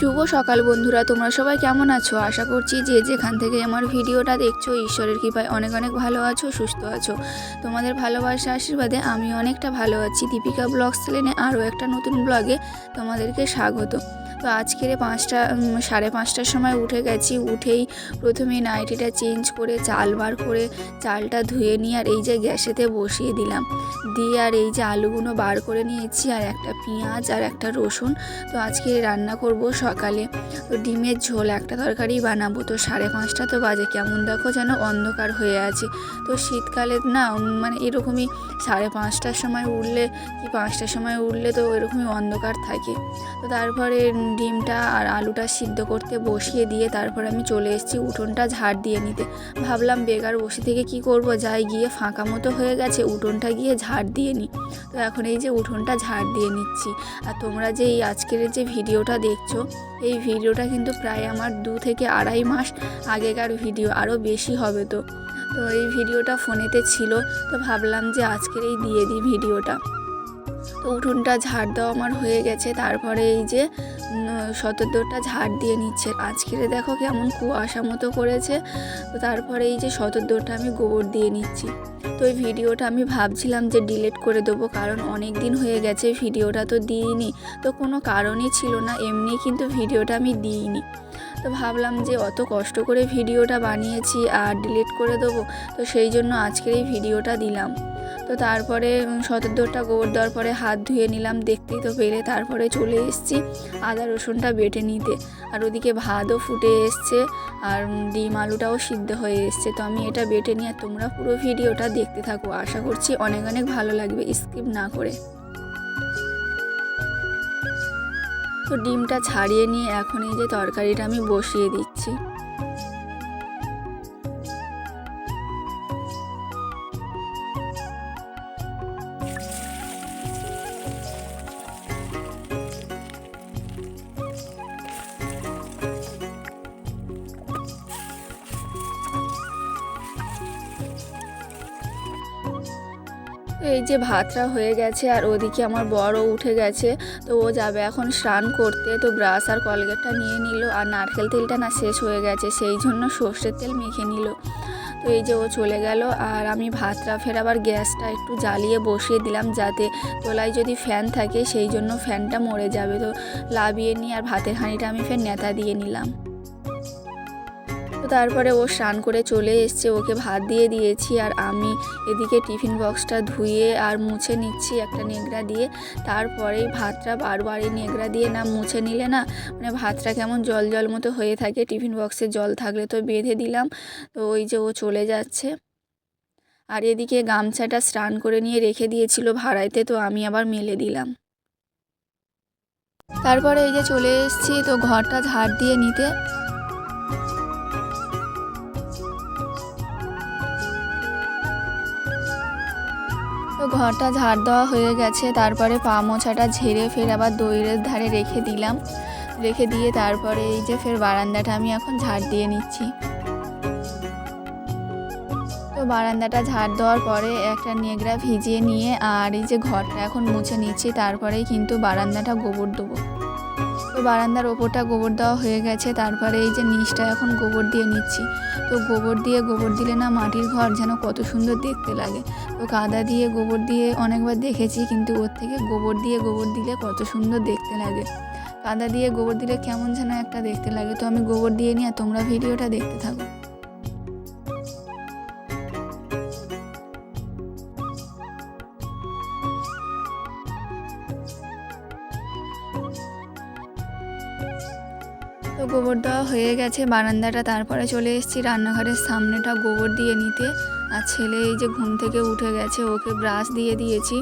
শুভ সকাল বন্ধুরা, তোমরা সবাই কেমন আছো? আশা করছি যে যেখান থেকে আমার ভিডিওটা দেখছ, ঈশ্বরের কৃপায় অনেক অনেক ভালো আছো, সুস্থ আছো। তোমাদের ভালোবাসা আশীর্বাদে আমি অনেকটা ভালো আছি। দীপিকা ব্লগস লেনে আরও একটা নতুন ব্লগে তোমাদেরকে স্বাগত। তো আজকের পাঁচটা সাড়ে পাঁচটার সময় উঠে গেছি। উঠেই প্রথমে নাইটিটা চেঞ্জ করে, চাল বার করে চালটা ধুয়ে নিয়ে আর এই যে গ্যাসেতে বসিয়ে দিলাম। দিয়ে আর এই যে আলুগুলো বার করে নিয়েছি আর একটা পেঁয়াজ আর একটা রসুন। তো আজকে রান্না করব সকালে। তো ডিমের ঝোল একটা তরকারি বানাবো। তো সাড়ে পাঁচটা তো বাজে। কেমন দেখো যেন অন্ধকার হয়ে আছে। তো শীতকালে না মানে এরকমই সাড়ে পাঁচটার সময় উঠলে, কি পাঁচটার সময় উঠলে তো এরকমই অন্ধকার থাকে। তো তারপরে ডিমটা আর আলুটা সিদ্ধ করতে বসিয়ে দিয়ে তারপর আমি চলে এসেছি উঠোনটা ঝাড় দিয়ে নিতে। ভাবলাম বেকার বসে থেকে কি করব? যাই গিয়ে ফাঁকা মতো হয়ে গেছে, উঠোনটা গিয়ে ঝাড় দিয়ে নিই তো এখন এই যে উঠোনটা ঝাড় দিয়ে নিচ্ছি। আর তোমরা যে এই আজকের যে ভিডিওটা দেখছ, এই ভিডিওটা কিন্তু প্রায় আমার দু থেকে আড়াই মাস আগেকার ভিডিও, আরও বেশি হবে তো। তো এই ভিডিওটা ফোনেতে ছিল, তো ভাবলাম যে আজকের এই দিয়ে দিই ভিডিওটা। তো উঠোনটা ঝাড় দেওয়া আমার হয়ে গেছে। তারপরে এই যে শতদ্রটা ঝাড় দিয়ে নিচ্ছে। আজকের দেখো কেমন কুয়াশা মতো করেছে। তো তারপরে এই যে শতদ্রটা আমি গোবর দিয়ে নিচ্ছি। তো এই ভিডিওটা আমি ভাবছিলাম যে ডিলিট করে দেবো, কারণ অনেক দিন হয়ে গেছে ভিডিওটা তো দিইনি। তো কোনো কারণই ছিল না, এমনি কিন্তু ভিডিওটা আমি দিইনি। তো ভাবলাম যে অত কষ্ট করে ভিডিওটা বানিয়েছি আর ডিলিট করে দেবো। তো সেই জন্য আজকের এই ভিডিওটা দিলাম। তো তারপরে শতদ্রটা গোবর দেওয়ার পরে হাত ধুয়ে নিলাম, দেখতেই তো পেলে। তারপরে চলে এসেছি আদা রসুনটা বেটে নিতে। আর ওদিকে ভাতও ফুটে এসছে আর ডিম আলুটাও সিদ্ধ হয়ে এসছে। তো আমি এটা বেটে নিয়ে আর তোমরা পুরো ভিডিওটা দেখতে থাকো। আশা করছি অনেক অনেক ভালো লাগবে, স্কিপ না করে। তো ডিমটা ছাড়িয়ে নিয়ে এখন এই যে তরকারিটা আমি বসিয়ে দিচ্ছি। এই যে ভাতটা হয়ে গেছে আর ওদিকে আমার বড়ও উঠে গেছে, তো ও যাবে এখন স্নান করতে। তো ব্রাশ আর কলগেটটা নিয়ে নিল আর নারকেল তেলটা না শেষ হয়ে গেছে, সেই জন্য সর্ষের তেল মেখে নিল। তো এই যে ও চলে গেল আর আমি ভাতটা ফের আবার গ্যাসটা একটু জ্বালিয়ে বসিয়ে দিলাম যাতে তোলায় যদি ফ্যান থাকে সেই জন্য ফ্যানটা মরে যাবে। তো লাভিয়ে নিয়ে আর ভাতের হাঁড়িটা আমি ফের নেতা দিয়ে নিলাম। তারপরে ও স্নান করে চলে এসছে, ওকে ভাত দিয়ে দিয়েছি আর আমি এদিকে টিফিন বক্সটা ধুয়ে আর মুছে নিচ্ছি একটা নেগড়া দিয়ে। তারপরেই ভাতটা বারবার এই নেগড়া দিয়ে না মুছে নিলে না মানে ভাতটা কেমন জল জল মতো হয়ে থাকে, টিফিন বক্সে জল থাকলে তো বেঁধে দিলাম। তো ওই যে ও চলে যাচ্ছে। আর এদিকে গামছাটা স্নান করে নিয়ে রেখে দিয়েছিল ভাড়াইতে, তো আমি আবার মেলে দিলাম। তারপরে এই যে চলে এসেছি, তো ঘরটা ঝাড় দিয়ে নিতে। ঘরটা ঝাড় দেওয়া হয়ে গেছে, তারপরে পা মোছাটা ঝেড়ে ফের আবার দইয়ের ধারে রেখে দিলাম। রেখে দিয়ে তারপরে এই যে ফের বারান্দাটা আমি এখন ঝাড় দিয়ে নিচ্ছি। তো বারান্দাটা ঝাড় দেওয়ার পরে একটা নেগড়া ভিজিয়ে নিয়ে আর এই যে ঘরটা এখন মুছে নিচ্ছি, তারপরেই কিন্তু বারান্দাটা গোবর দেবো। তো বারান্দার ওপরটা গোবর দেওয়া হয়ে গেছে, তারপরে এই যে নিচটা এখন গোবর দিয়ে নিচ্ছি। তো গোবর দিয়ে, গোবর দিলে না মাটির ঘর যেন কত সুন্দর দেখতে লাগে। তো কাদা দিয়ে গোবর দিয়ে অনেকবার দেখেছি, কিন্তু ওর থেকে গোবর দিয়ে গোবর দিলে কত সুন্দর দেখতে লাগে। কাদা দিয়ে গোবর দিলে কেমন যেন একটা দেখতে লাগে। তো আমি গোবর দিয়ে নিয়ে তোমরা ভিডিওটা দেখতে থাকো। তো গোবর দেওয়া হয়ে গেছে, বারান্দাটা তারপরে চলে এসেছি। রান্নাঘরের সামনেটা গোবর দিয়ে নিতে। আর ছেলে এই যে ঘুম থেকে উঠে গেছে, ওকে ব্রাশ দিয়ে দিয়েছি।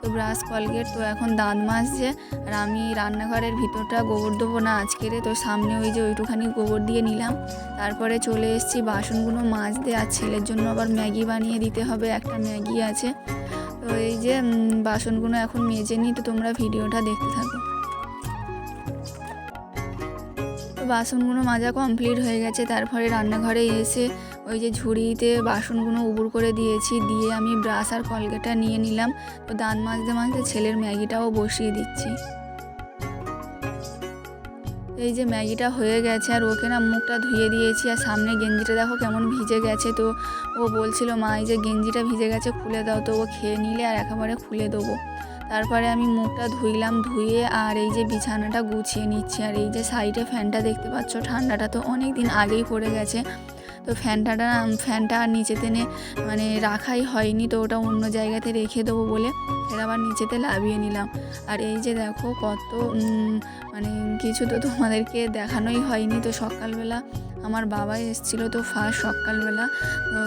তো ব্রাশ কলগেট তো এখন দাঁত মাজছে। আর আমি রান্নাঘরের ভিতরটা গোবর দেবো না আজকের তো সামনে ওই যে ওইটুখানি গোবর দিয়ে নিলাম। তারপরে চলে এসেছি, বাসনগুলো মাজতে। আর ছেলের জন্য আবার ম্যাগি বানিয়ে দিতে হবে, একটা ম্যাগি আছে। তো এই যে বাসনগুলো এখন মেজে নিই তো তোমরা ভিডিওটা দেখতে থাকো। বাসনগুলো মাজা কমপ্লিট হয়ে গেছে, তারপরে রান্নাঘরে এসে ওই যে ঝুড়িতে বাসনগুলো উবুর করে দিয়েছি, দিয়ে আমি ব্রাশ আর কলগেটা নিয়ে নিলাম। তো দাঁত মাজতে মাজতে ছেলের ম্যাগিটাও বসিয়ে দিচ্ছি। এই যে ম্যাগিটা হয়ে গেছে আর ওকে না মুখটা ধুয়ে দিয়েছি আর সামনে গেঞ্জিটা দেখো কেমন ভিজে গেছে তো ও বলছিল, মা, এই যে গেঞ্জিটা ভিজে গেছে খুলে দাও তো, ও খেয়ে নিলে আর একেবারে খুলে দেবো। তারপরে আমি মুখটা ধুইলাম, ধুয়ে আর এই যে বিছানাটা গুছিয়ে নিচ্ছি। আর এই যে সাইডে ফ্যানটা দেখতে পাচ্ছ, ঠান্ডাটা তো অনেক দিন আগেই পড়ে গেছে। তো ফ্যানটা ফ্যানটা আর নিচে টেনে মানে রাখাই হয়নি তো ওটা অন্য জায়গাতে রেখে দেবো বলে। ফের আবার নিচেতে লাভিয়ে নিলাম। আর এই যে দেখো কত মানে কিছু তো তোমাদেরকে দেখানোই হয়নি। তো সকালবেলা আমার বাবা এসেছিল তো ফার্স্ট সকালবেলা।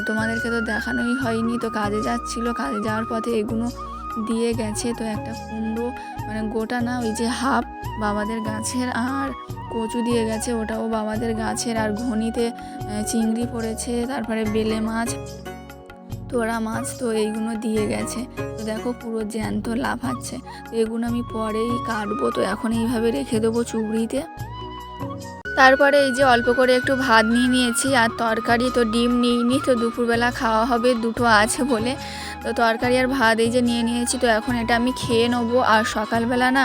তোমাদেরকে তো দেখানোই হয়নি। তো কাজে যাচ্ছিল, কাজে যাওয়ার পথে এগুলো দিয়ে গেছে। তো একটা কুমড়ো মানে গোটা না ওই যে হাফ বাবাদের গাছের আর কচু দিয়ে গেছে, ওটাও বাবাদের গাছের, আর ঘনিতে চিংড়ি পড়েছে, তারপরে বেলে মাছ তোরা মাছ, তো এইগুলো দিয়ে গেছে। তো দেখো পুরো জ্যান্ত লাফাচ্ছে। তো এগুলো আমি পরেই কাটবো, তো এখন এইভাবে রেখে দেবো চুবড়িতে। তারপরে এই যে অল্প করে একটু ভাত নিয়ে নিয়েছি, আর তরকারি তো ডিম নিইনি, তো দুপুরবেলা খাওয়া হবে, দুটো আছে বলে। তো তরকারি আর ভাত এই যে নিয়ে নিয়েছি, তো এখন এটা আমি খেয়ে নেব। আর সকালবেলা না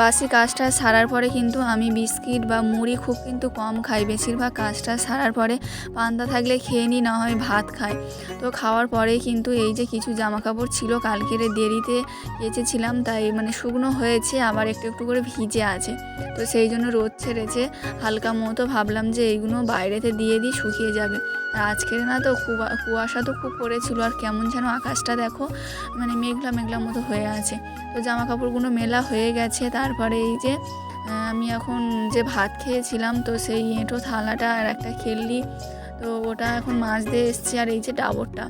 বাসি কাজটা সারার পরে কিন্তু আমি বিস্কিট বা মুড়ি খুব কিন্তু কম খাই। বেশিরভাগ কাজটা সারার পরে পান্তা থাকলে খেয়ে নিই, না হয় ভাত খাই। তো খাওয়ার পরে কিন্তু এই যে কিছু জামা কাপড় ছিল, কালকের দেরিতে কেচেছিলাম, তাই মানে শুকনো হয়েছে, আবার একটু একটু করে ভিজে আছে। তো সেই জন্য রোদ ছেড়েছে, হালকা মতো ভাবলাম যে এইগুলো বাইরেতে দিয়ে দিই, শুকিয়ে যাবে। আজকের না তো কুয়া কুয়াশা তো খুব পড়েছিল আর কেমন যেন আকাশটা দেখো মানে মেঘলা মেঘলা মতো হয়ে আছে। তো জামা কাপড়গুলো মেলা হয়ে গেছে, তারপরে এই যে আমি এখন যে ভাত খেয়েছিলাম, তো সেই এঁটো থালাটা আর একটা খেললি, তো ওটা এখন মাছ দিয়ে এসছি আর এই যে ডাবরটা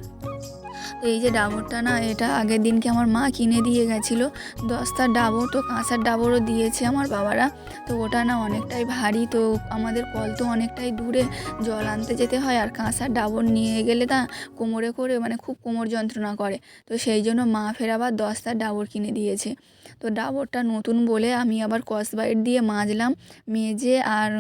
তো এই যে ডাবরটা না, এটা আগের দিনকে আমার মা কিনে দিয়ে গেছিল। দশটা ডাবর তো কাঁচার ডাবরও দিয়েছে আমার বাবারা। তো ওটা না অনেকটাই ভারী, তো আমাদের কল তো অনেকটাই দূরে। জল আনতে যেতে হয় আর কাঁচার ডাবর নিয়ে গেলে তা কোমরে করে মানে খুব কোমর যন্ত্রণা করে। তো সেই জন্য মা ফের আবার দশটা ডাবর কিনে দিয়েছে। তো ডাবরটা নতুন বলে আমি আবার কসবাইট দিয়ে মাজলাম, মেজে আর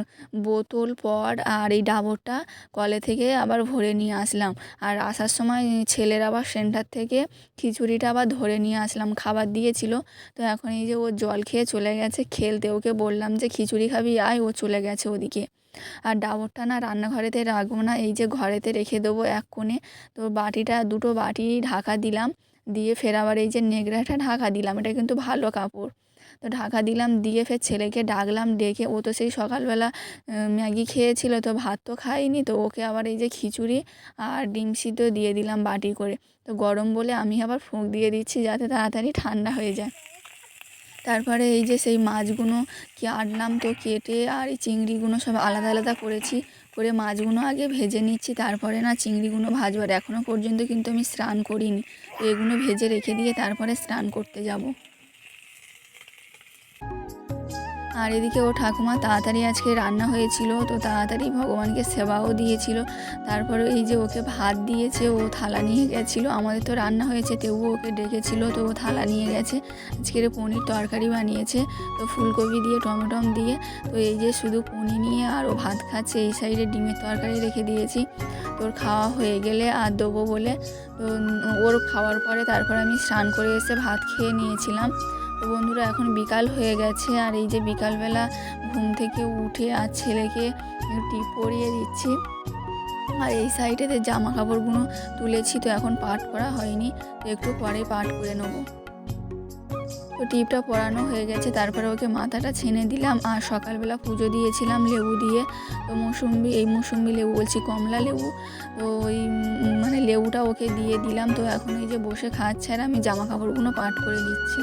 বোতল পট আর এই ডাবরটা কলে থেকে আবার ভরে নিয়ে আসলাম। আর আসার সময় ছেলের আবার সেন্টার থেকে খিচুড়িটা আবার ধরে নিয়ে আসলাম, খাবার দিয়েছিল। তো এখন এই যে ও জল খেয়ে চলে গেছে, খেলতে ওকে বললাম যে, খিচুড়ি খাবি? আয়, ও চলে গেছে ওদিকে। আর ডাবরটা না রান্নাঘরেতে রাখব না, এই যে ঘরেতে রেখে দেবো এক কোণে। তো বাটিটা, দুটো বাটি ঢাকা দিলাম। দিয়ে ফের আবার এই যে নেগড়াটা ঢাকা দিলাম, এটা কিন্তু ভালো কাপড়। তো ঢাকা দিলাম, দিয়ে ফের ছেলেকে ডাকলাম, ডেকে, ও তো সেই সকালবেলা ম্যাগি খেয়েছিল, তো ভাত তো খাইনি, তো ওকে আবার এই যে খিচুড়ি আর ডিম সিদ্ধ দিয়ে দিলাম বাটি করে। তো গরম বলে আমি আবার ফুঁক দিয়ে দিচ্ছি যাতে তাড়াতাড়ি ঠান্ডা হয়ে যায়। তারপরে এই যে সেই মাছগুলো কাটলাম তো কেটে আর এই চিংড়িগুলো সব আলাদা আলাদা করেছি করে মাছগুলো আগে ভেজে নিচ্ছি, তারপরে না চিংড়িগুলো ভাজবার এখনও পর্যন্ত কিন্তু আমি স্নান করিনি এগুলো ভেজে রেখে দিয়ে তারপরে স্নান করতে যাব। আর এদিকে ও ঠাকুমা তাড়াতাড়ি আজকে রান্না হয়েছিল, তো তাড়াতাড়ি ভগবানকে সেবাও দিয়েছিল। তারপরে এই যে ওকে ভাত দিয়েছে, ও থালা নিয়ে গেছিল। আমাদের তো রান্না হয়েছে তবুও ওকে ডেকেছিল, তো ও থালা নিয়ে গেছে। আজকের পনির তরকারি বানিয়েছে, তো ফুলকপি দিয়ে, টমেটম দিয়ে। তো এই যে শুধু পনির নিয়ে আর ও ভাত খাচ্ছে, এই সাইডে ডিমের তরকারি রেখে দিয়েছি। তোর খাওয়া হয়ে গেলে আর দেবো বলে, তো ওর খাওয়ার পরে তারপর আমি স্নান করে এসে ভাত খেয়ে নিয়েছিলাম। তো বন্ধুরা, এখন বিকাল হয়ে গেছে আর এই যে বিকালবেলা ঘুম থেকে উঠে আর ছেলেকে টিপ পরিয়ে দিচ্ছি। আর এই সাইডেতে জামা কাপড়গুলো তুলেছি তো এখন পাট করা হয়নি, তো একটু পরে পাট করে নেব। তো টিপটা পরানো হয়ে গেছে, তারপরে ওকে মাথাটা ছেনে দিলাম আর সকালবেলা পুজো দিয়েছিলাম লেবু দিয়ে। তো মৌসুম্বি, এই মৌসুম্বি লেবু বলছি, কমলা লেবু। তো ওই মানে লেবুটা ওকে দিয়ে দিলাম, তো এখন এই যে বসে খাচ্ছে আর আমি জামা কাপড়গুলো পাট করে দিচ্ছি।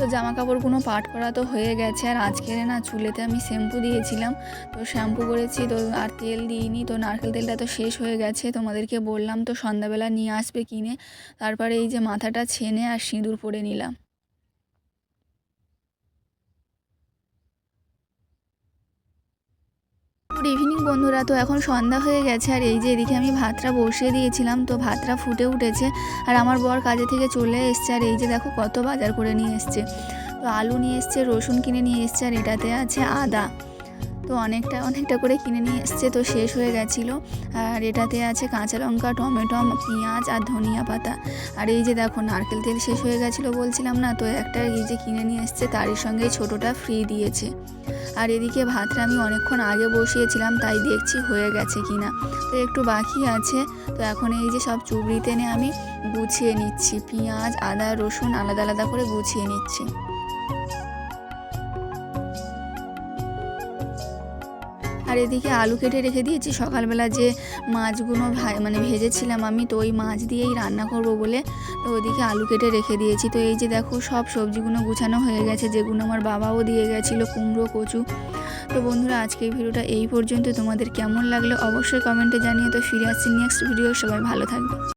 তো জামা কাপড়গুলো পাট করা তো হয়ে গেছে। আর আজকের না চুলেতে আমি শ্যাম্পু দিয়েছিলাম। তো শ্যাম্পু করেছি, তো আর তেল দিইনি। তো নারকেল তেলটা তো শেষ হয়ে গেছে। তোমাদেরকে বললাম তো সন্ধ্যাবেলা নিয়ে আসবে কিনে। তারপরে এই যে মাথাটা ছেনে আর সিঁদুর পরে নিলাম। গুড ইভিনিং বন্ধুরা। তো এখন সন্ধ্যা হয়ে গেছে, আর এই যে এদিকে আমি ভাতটা বসিয়ে দিয়েছিলাম, তো ভাতটা ফুটে উঠেছে, আর আমার বর কাজে থেকে চলে এসছে, আর এই যে দেখো কত বাজার করে নিয়ে এসছে। তো আলু নিয়ে এসছে, রসুন কিনে নিয়ে এসছে, আর এটাতে আছে আদা। তো অনেকটা অনেকটা করে কিনে নিয়ে এসছে। তো শেষ হয়ে গেছিল। আর এটাতে আছে কাঁচা লঙ্কা, টমেটো, পেঁয়াজ আর ধনিয়া পাতা। আর এই যে দেখো, নারকেল তেল শেষ হয়ে গেছিল বলছিলাম না? তো একটা এই যে কিনে নিয়ে এসছে, তারই সঙ্গে ছোটোটা ফ্রি দিয়েছে। আর এদিকে ভাতটা আমি অনেকক্ষণ আগে বসিয়েছিলাম, তাই দেখছি হয়ে গেছে কি না তো একটু বাকি আছে। তো এখন এই যে সব চুবড়িতে এনে আমি গুছিয়ে নিচ্ছি। পেঁয়াজ, আদা, রসুন আলাদা আলাদা করে গুছিয়ে নিচ্ছি। আর এদিকে আলু কেটে রেখে দিয়েছি। সকালবেলা যে মাছগুলো মানে ভেজেছিলাম আমি, তো ওই মাছ দিয়েই রান্না করব বলে তো ওদিকে আলু কেটে রেখে দিয়েছি। তো এই যে দেখো, সব সবজিগুলো গুছানো হয়ে গেছে, যেগুলো আমার বাবাও দিয়ে গেছিল, কুমড়ো, কচু। তো বন্ধুরা, আজকে এই ভিডিওটা এই পর্যন্ত। তোমাদের কেমন লাগল অবশ্যই কমেন্টে জানিয়ে তো ফিরে আসছি নেক্সট ভিডিও সবাই ভালো থাকবে।